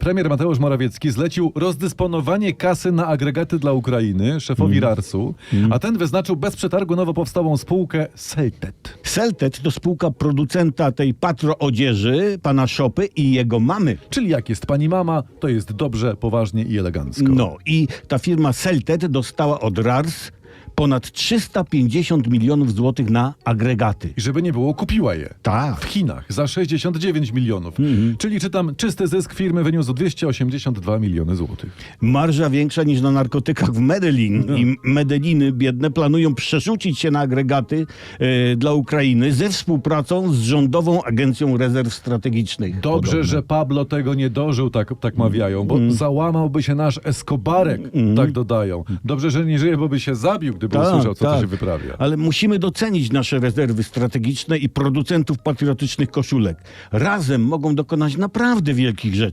Premier Mateusz Morawiecki zlecił rozdysponowanie kasy na agregaty dla Ukrainy szefowi RARS-u, a ten wyznaczył bez przetargu nowo powstałą spółkę Seltet. Seltet to spółka producenta tej patro odzieży, pana Szopy i jego mamy. Czyli jak jest pani mama, to jest dobrze, poważnie i elegancko. No i ta firma Seltet dostała od RARS ponad 350 milionów złotych na agregaty. I żeby nie było, kupiła je. Tak. W Chinach za 69 milionów. Czyli czytam, czysty zysk firmy wyniósł 282 miliony złotych. Marża większa niż na narkotykach w Medellin. No. I Medelliny biedne planują przerzucić się na agregaty e, dla Ukrainy ze współpracą z Rządową Agencją Rezerw Strategicznych. Dobrze, Podobno. że Pablo tego nie dożył, tak, tak mawiają, bo Mm. załamałby się nasz Escobarek, tak dodają. Dobrze, że nie żyje, bo by się zabił, gdyby Tak, co tak. to się wyprawia. Ale musimy docenić nasze rezerwy strategiczne i producentów patriotycznych koszulek. Razem mogą dokonać naprawdę wielkich rzeczy.